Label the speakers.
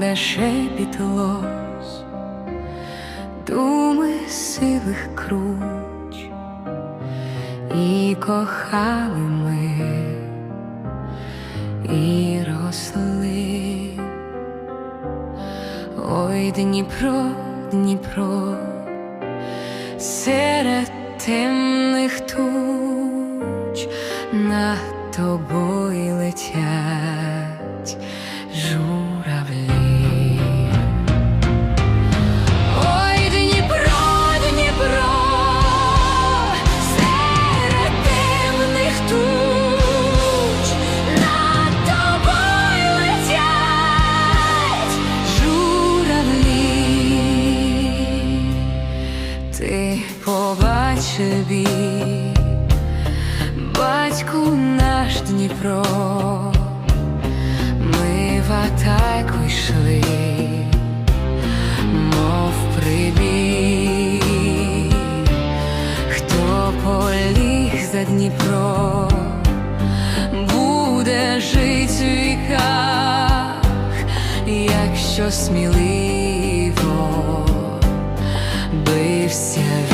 Speaker 1: де шепіт лос, думи сивих круч, і кохали ми, і росли. Ой, Дніпро, Дніпро, серед темних туч над тобою летять Ти побачив і батьку наш Дніпро, ми в атаку йшли мов прибій, хто поліг за Дніпро, буде жить в віках, якщо se a